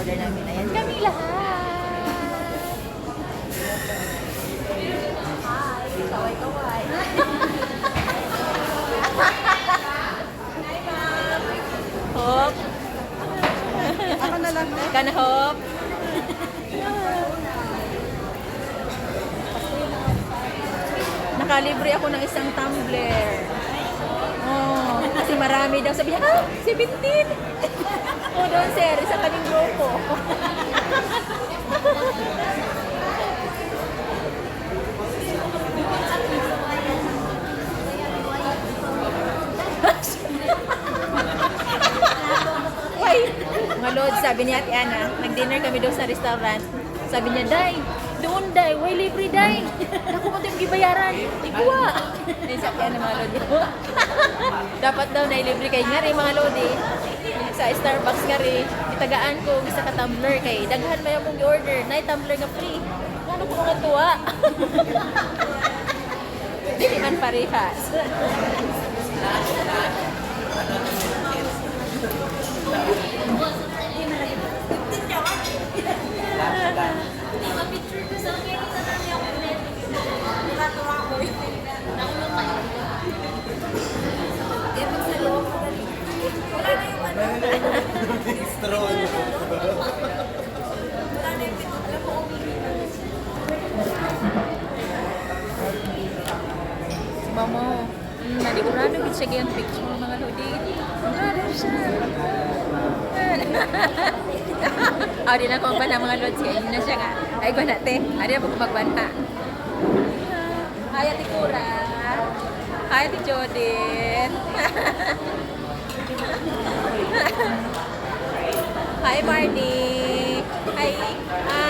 in-order namin. Ayan, kami lahat! Hi! Kaway-kaway! Hi, ma'am! Hop! Ako na lang. Ka na hop! Nakalibre ako ng isang tumbler. Kasi marami daw. Sabi niya, ah, 17. oh, doon sir, isa kaming grupo. Why? Mga lord, sabi ni Ate Ana, nag-dinner kami doon sa restaurant. Sabi niya, Day, doon Day, way libre Day. Naku mo yung gibayaran. Ikuha. Then sabi Ana mga lord, dapat daw na libre kay nga rin mga lord eh. Sa Starbucks nga rin, itagaan ko isa ka tumbler kay daghan yung mong order na tumbler nga free. Ano ko mga tuwa? Hindi man parehas. Mamo, mm, naligurado gid siya gayang picture ng mga lodi. Ano siya? Aw, di na ko ba mga lods kay na siya nga. Ay ko nate. Ari ako magbanta. Hi, Ate Kura. Hi, Ate Jodin. Hi, Marty. Hi. Hi.